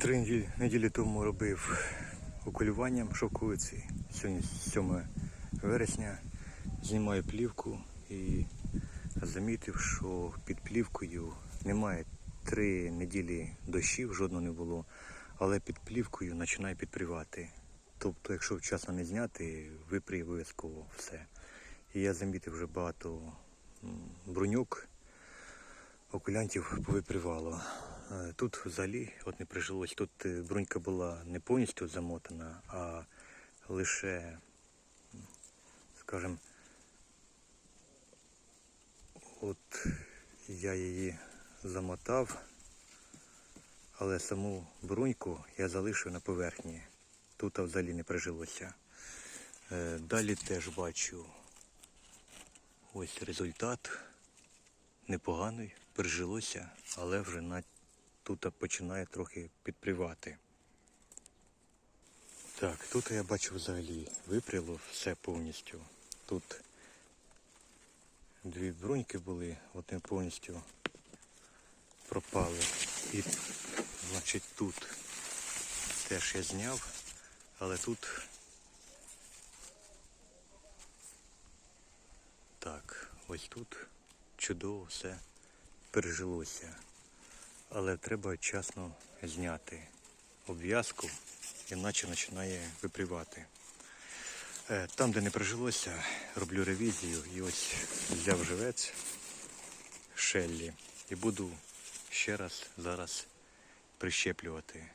Три неділі, тому робив окулюванням шовковиці. Сьогодні 7 вересня. Знімаю плівку і замітив, що під плівкою немає три неділі дощів, жодного не було, але під плівкою починає підпрівати. Тобто, якщо вчасно не зняти, випріє обов'язково все. І я замітив вже багато бруньок, окулянтів повипрівало. Е, Тут взагалі от не прижилось. Тут е, брунька була не повністю замотана, а лише, скажімо, от я її замотав, але саму бруньку я залишив на поверхні. Тут взагалі не прижилося. Е, Далі теж бачу ось результат непоганий, прижилося, але вже на тут починає трохи підпрівати. Так, тут я бачу взагалі випряло все повністю. Тут дві бруньки були, вони повністю пропали. І, значить, тут теж я зняв, але тут так, ось тут чудово все пережилося. Але треба вчасно зняти обв'язку, іначе починає випрівати. Е, Там, де не прижилося, роблю ревізію і ось взяв живець Шеллі і буду ще раз зараз прищеплювати.